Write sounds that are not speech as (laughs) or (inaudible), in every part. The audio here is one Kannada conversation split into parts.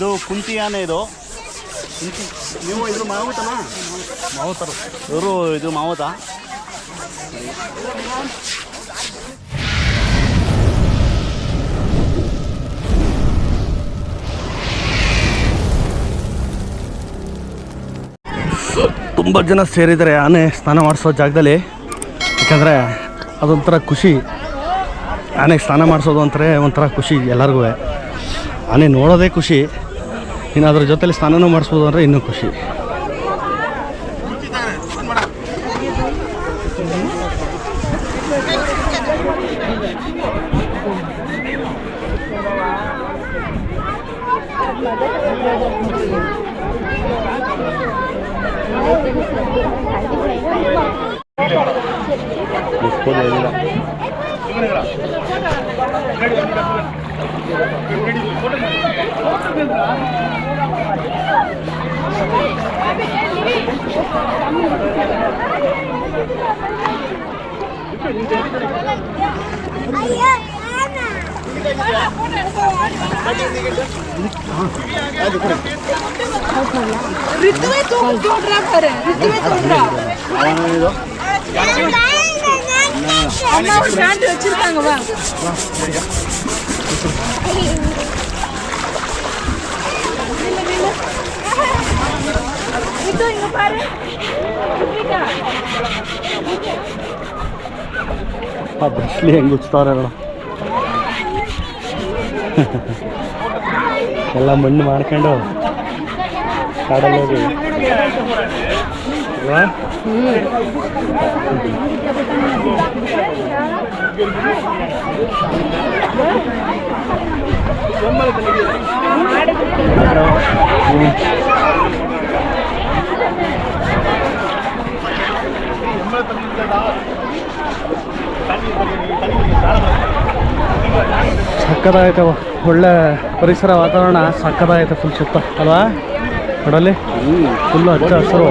ಇದು ಕುಂತಿ ಆನೆ ಇದು. ಕುಂತಿ. ನೀವು ಇದು ಮಾವುತನಾ? ಮಾವುತರು. ಇವರು ಇದು ಮಾವುತ. ತುಂಬ ಜನ ಸೇರಿದ್ದಾರೆ ಆನೆ ಸ್ನಾನ ಮಾಡಿಸೋ ಜಾಗದಲ್ಲಿ. ಯಾಕಂದರೆ ಅದೊಂಥರ ಖುಷಿ. ಆನೆಗೆ ಸ್ನಾನ ಮಾಡಿಸೋದು ಅಂತಾರೆ ಒಂಥರ ಖುಷಿ ಎಲ್ಲರಿಗೂ ಆನೆ ನೋಡೋದೇ ಖುಷಿ. ಇನ್ನು ಅದ್ರ ಜೊತೆಲಿ ಸ್ನಾನನೂ ಮಾಡಿಸ್ಬೋದು ಅಂದರೆ ಇನ್ನೂ ಖುಷಿ. ಫೋಟೋ ரித்துவே தோன்றா பாரு வச்சிருக்காங்க வா. Ito, yung pare. Africa. Publicly എങ്കുച്ചോരാണ് ಎಲ್ಲ ಮಣ್ಣು ಮಾಡ್ಕೊಂಡು ಕಡಲೋಗಿ ಹ್ಞೂ ಅಲ್ವಾ? ಒಳ್ಳೆ ಪರಿಸರ ವಾತಾವರಣ ಸಕ್ಕದಾಯಿತ ಫುಲ್ ಸುತ್ತ ಅಲ್ವಾ? ನೋಡಲ್ಲಿ? ಫುಲ್ಲು ಹಚ್ಚ ಹಸಿರು.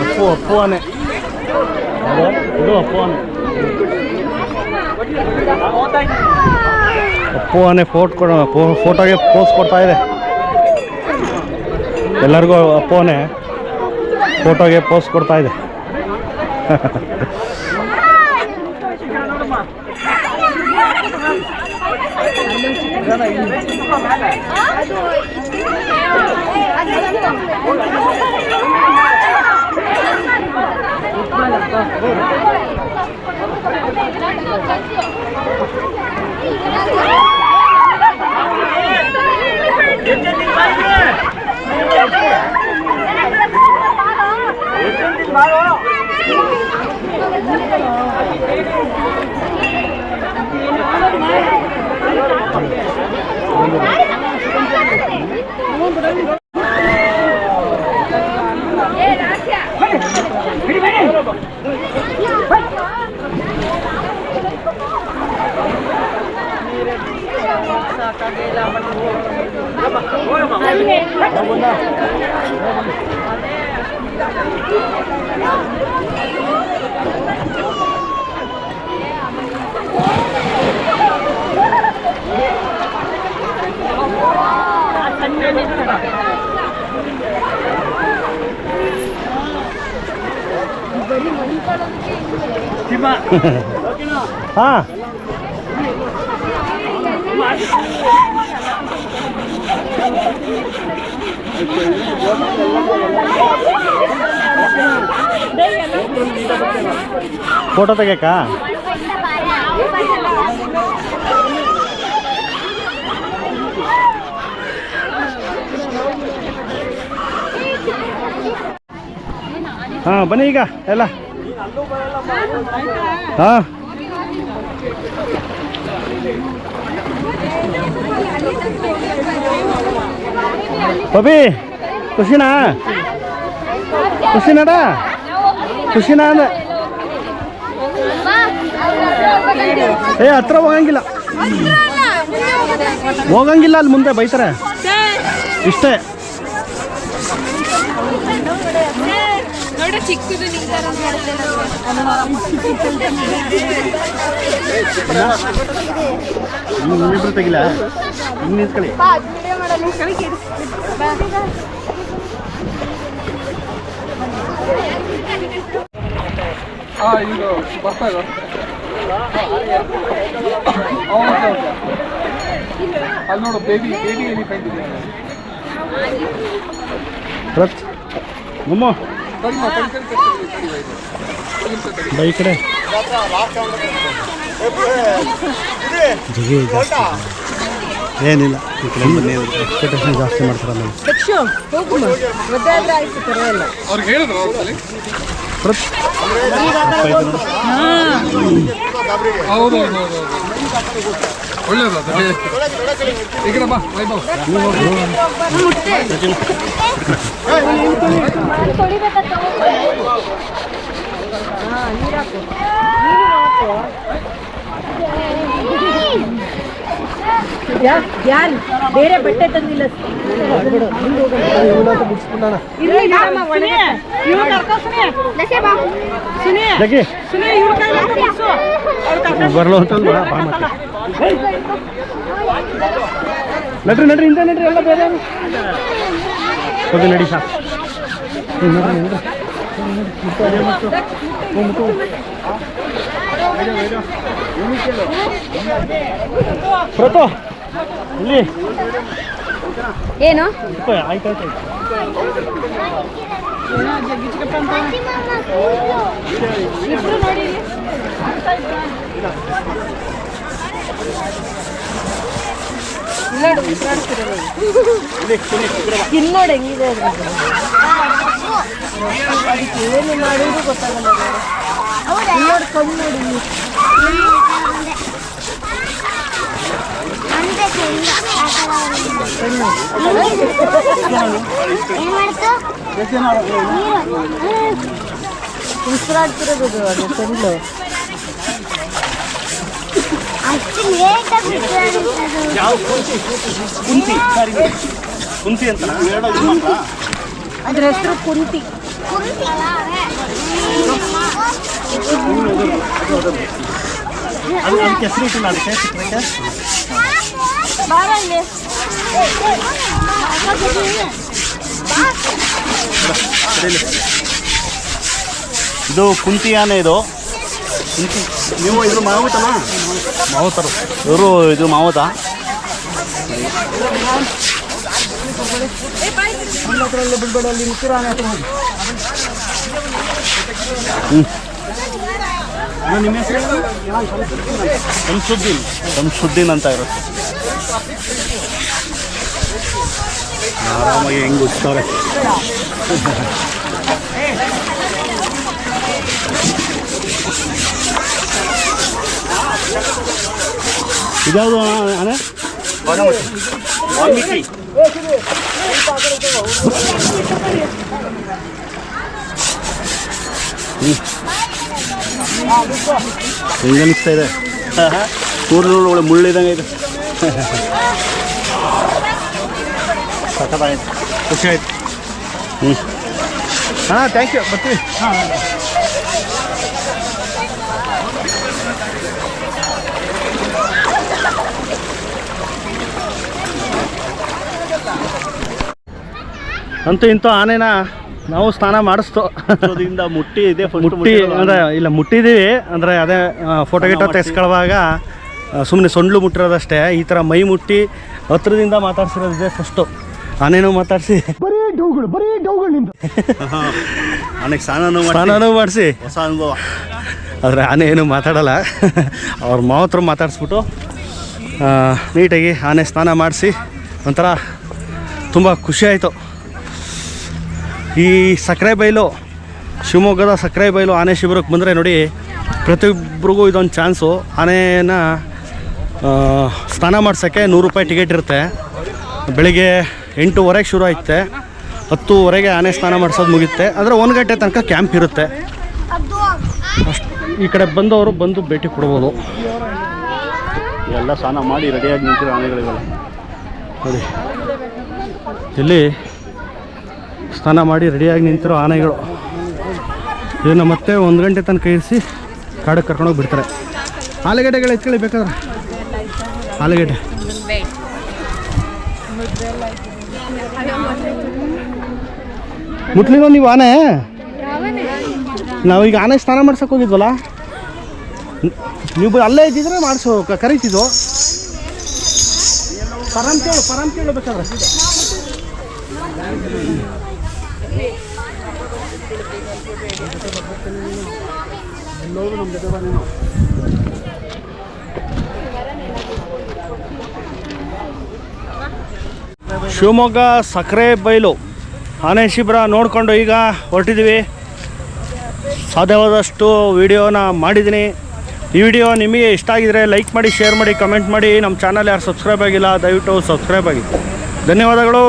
ಅಪ್ಪು ಅಪ್ಪು ಆನೆ ಅದೇ, ಇದು ಅಪ್ಪು ಆನೆ ಅಪ್ಪು ಆನೆ ಫೋಟ್ ಕೊಡ ಫೋಟೋಗೆ ಪೋಸ್ ಕೊಡ್ತಾ ಇದೆ ಎಲ್ಲರಿಗೂ ಅಪ್ಪು ಆನೆ ಫೋಟೋಗೆ ಪೋಸ್ ಕೊಡ್ತಾ ಇದೆ 对，因为那个号，ಹಾಂ. ಫೋಟೋ ತೆಗಿಯಕ್ಕ? ಹಾಂ, ಬನ್ನಿ ಈಗ, ಎಲ್ಲ. ಹಾಂ. ಬಬಿ ಖುಷಿನಾ? ಖುಷಿನಾಡ ಖುಷಿನಾ ಅಂದ. ಏ, ಹತ್ರ ಹೋಗಂಗಿಲ್ಲ. ಹೋಗಂಗಿಲ್ಲ ಅಲ್ಲಿ ಮುಂದೆ ಬೈತಾರೆ. ಇಷ್ಟೇ. ನೋಡ ಚಿಕ್ಕದು ನಿಂತಾರ ನಿಮ್ಮಿಬ್ರು ತೆಗಿಲ್ಲ ಹಿಂಗೆ ನಿಂತ್ಕೊಳ್ಳಿ ಹಾಂ ಈಗ ಬರ್ತಾ ಇದ್ದಾರೆ ಅಲ್ಲಿ ನೋಡು ಬೇಬಿ ಬೇಬಿ ಎಲಿಫೆಂಟ್ ಇದೆ ರತ್ ಗುಮ್ಮ ಸರಿ ಮಾ, ಸರಿ, ಸರಿ, ಸರಿ, ಸರಿ, ಸರಿ, ಸರಿ, ಸರಿ. ಬೈ ಕಡೆ ಏನಿಲ್ಲ ಈ ಕಡೆ ಬನ್ನಿ ಎಕ್ಸ್ಪೆಕ್ಟೇಷನ್ ಜಾಸ್ತಿ ಮಾಡ್ತಾರೆ ದಕ್ಷು ಅವ್ರಿಗೆ ಹೇಳಿದ್ರು ಹೌದು ಹೌದು ಹೌದು ಹೌದು ಒಳ್ಳೇದು ಅದು ಈ ಕಡೆ ಬಾ ವೈಭವ್ ಯಾನ್ ಬೇರೆ ಬಟ್ಟೆ ತಂದಿಲ್ಲ ಬರಲು ನಡ್ರಿ ನಡ್ರಿ ಹಿಂದೆ ನಡ್ರಿ ಎಲ್ಲ ಬೇರೆ ಹೋಗಿ ನಡಿ ಸಾಕು. ಹ್ಮ್, ನಡ್ರಿ ನಡ್ರಿ. ಪ್ರತೋ ಇಲ್ಲಿ ಏನು? ಆಯ್ತು ಆಯ್ತು ಆಯ್ತು. ಇಲ್ಲಿ ನೋಡಿ ಹೆಂಗಿದೆ ಅದ್ರದ್ದು. ಅದಕ್ಕೆ ಏನು ಮಾಡೋದು ಗೊತ್ತಾಗಲ್ಲ ನೋಡಿ. ಇಲ್ಲಿ ನೋಡಿ ಕಣ್ಣು ನೋಡಿ ಇಲ್ಲಿ. ಉಸಿರಾಡ್ತಿರೋದು ಅದು, ಅದು ಯಾವ ಕುಂತಿ? ಅಂತ ಅದ್ರ ಹೆಸರು ಕುಂತಿ. ಅದು ಅದಕ್ಕೆ ಹೆಸರು ಇಟ್ಟಿಲ್ಲ ಅದಕ್ಕೆ ಚಿತ್ರಕ್ಕೆ ಬಾರ ಇಲ್ಲಿ ಇದು ಕುಂತಿ ಆನೆ ಇದು. ಕುಂತಿ. ನೀವು ಇದು ಮಾವುತನಾ? ಮಾವುತರು. ಇವರು ಇದು ಮಾವುತ? ಹ್ಮ್. ನಿಮ್ಮ ಹೆಸರು? ಶಂಸುದ್ದೀನ್. ಶಂಸುದ್ದೀನ್ ಅಂತ ಇರುತ್ತೆ. ಆರಾಮಾಗಿ ಹೆಂಗೆ ಹುಚ್ಚಾರೆ ಇದ್ಯಾವುದು ಆನೆ ವಾಲ್ಮೀಕಿ ಹೆಂಗೆ ಅನಿಸ್ತಾ ಇದೆ? ಕೂದಲು ಒಳ್ಳೆ ಮುಳ್ಳಿದಂಗೆ ಇದೆ. ಖುಷಿ ಆಯ್ತು ಹ್ಞೂ ಹಾಂ ಥ್ಯಾಂಕ್ ಯು ಬರ್ತೀವಿ ಅಂತೂ ಇಂತೂ ಆನೆನ ನಾವು ಸ್ನಾನ ಮಾಡಿಸ್ತು. ಅದರಿಂದ ಮುಟ್ಟಿ ಇದೆ ಮುಟ್ಟಿ ಅಂದರೆ ಇಲ್ಲ ಮುಟ್ಟಿದ್ದೀವಿ ಅಂದರೆ ಅದೇ ಫೋಟೋ ಗಿಟೋ ತೆಗೆಸ್ಕೊಳ್ಳುವಾಗ ಸುಮ್ಮನೆ ಸೊಂಡ್ಲು ಮುಟ್ಟಿರೋದಷ್ಟೇ. ಈ ಥರ ಮೈ ಮುಟ್ಟಿ ಹತ್ರದಿಂದ ಮಾತಾಡ್ಸಿರೋದಿದೆ ಫಸ್ಟು ಆನೇನೂ ಮಾತಾಡಿಸಿ. ನನಗೆ (laughs) ಸ್ನಾನನೂ ಮಾಡಿ ಸ್ನಾನನೂ ಮಾಡಿಸಿ. ಹೊಸ ಅನುಭವ. ಆದರೆ ಆನೆ ಏನು ಮಾತಾಡಲ್ಲ. ಅವ್ರ ಮಾತ್ರ ಮಾತಾಡಿಸ್ಬಿಟ್ಟು ನೀಟಾಗಿ ಆನೆ ಸ್ನಾನ ಮಾಡಿಸಿ. ಒಂಥರ ತುಂಬ ಖುಷಿ ಆಯಿತು. ಈ ಸಕ್ಕರೆ ಬೈಲು ಶಿವಮೊಗ್ಗದ ಸಕ್ಕರೆ ಬೈಲು ಆನೆ ಶಿಬಿರಕ್ಕೆ ಬಂದರೆ ನೋಡಿ ಪ್ರತಿಯೊಬ್ಬರಿಗೂ ಇದೊಂದು ಚಾನ್ಸು. ಆನೆನ ಆ, ಸ್ನಾನ ಮಾಡ್ಸೋಕ್ಕೆ ನೂರು ರೂಪಾಯಿ ಟಿಕೆಟ್ ಇರುತ್ತೆ. ಬೆಳಿಗ್ಗೆ ಎಂಟೂವರೆಗೆ ಶುರು ಆಯ್ತೆ ಹತ್ತುವರೆಗೆ ಆನೆ ಸ್ನಾನ ಮಾಡಿಸೋದು ಮುಗಿಯುತ್ತೆ ಅಂದರೆ ಒಂದು ಗಂಟೆ ತನಕ ಕ್ಯಾಂಪ್ ಇರುತ್ತೆ. ಅಷ್ಟು ಈ ಕಡೆ ಬಂದವರು ಬಂದು ಭೇಟಿ ಕೊಡ್ಬೋದು. ಎಲ್ಲ ಸ್ನಾನ ಮಾಡಿ ರೆಡಿಯಾಗಿ ನಿಂತಿರೋ ಆನೆಗಳಿಗೆಲ್ಲ ನೋಡಿ. ಇಲ್ಲಿ ಸ್ನಾನ ಮಾಡಿ ರೆಡಿಯಾಗಿ ನಿಂತಿರೋ ಆನೆಗಳು. ಇದನ್ನು ಮತ್ತೆ ಒಂದು ಗಂಟೆ ತನಕ ಇರಿಸಿ ಕಾಡಕ್ಕೆ ಕರ್ಕೊಂಡೋಗಿ ಬಿಡ್ತಾರೆ. ಆಲೂಗಡ್ಡೆಗಳು ಎತ್ಕೊಳ್ಳಿ ಬೇಕಾದ್ರೆ. ಆಲೂಗಡ್ಡೆ. ಮುಟ್ಲಿನೋ ನೀವು ಆನೆ? ನಾವೀಗ ಆನೆ ಸ್ನಾನ ಮಾಡ್ಸಕ್ಕೆ ಹೋಗಿದ್ವಲ್ಲ? ನೀವು ಅಲ್ಲೇ ಇದ್ದಿದ್ರೆ ಮಾಡಿಸೋ ಕರೀತಿದ್ದು ಪರಂ ಕೇಳು ಪರಂ ಕೇಳು ಬೇಕಾದ್ರೆ. ಶಿವಮೊಗ್ಗ ಸಕ್ಕರೆ ಬೈಲು. ಆನೆ ಶಿಬಿರ ನೋಡಿಕೊಂಡು ಈಗ ಹೊರಟಿದ್ದೀವಿ. ಸಾಧ್ಯವಾದಷ್ಟು ವಿಡಿಯೋನ ಮಾಡಿದ್ದೀನಿ. ಈ ವಿಡಿಯೋ ನಿಮಗೆ ಇಷ್ಟ ಆಗಿದರೆ ಲೈಕ್ ಮಾಡಿ, ಶೇರ್ ಮಾಡಿ, ಕಮೆಂಟ್ ಮಾಡಿ. ನಮ್ಮ ಚಾನಲ್ ಯಾರು ಸಬ್ಸ್ಕ್ರೈಬ್ ಆಗಿಲ್ಲ, ದಯವಿಟ್ಟು ಸಬ್ಸ್ಕ್ರೈಬ್ ಆಗಿ. ಧನ್ಯವಾದಗಳು.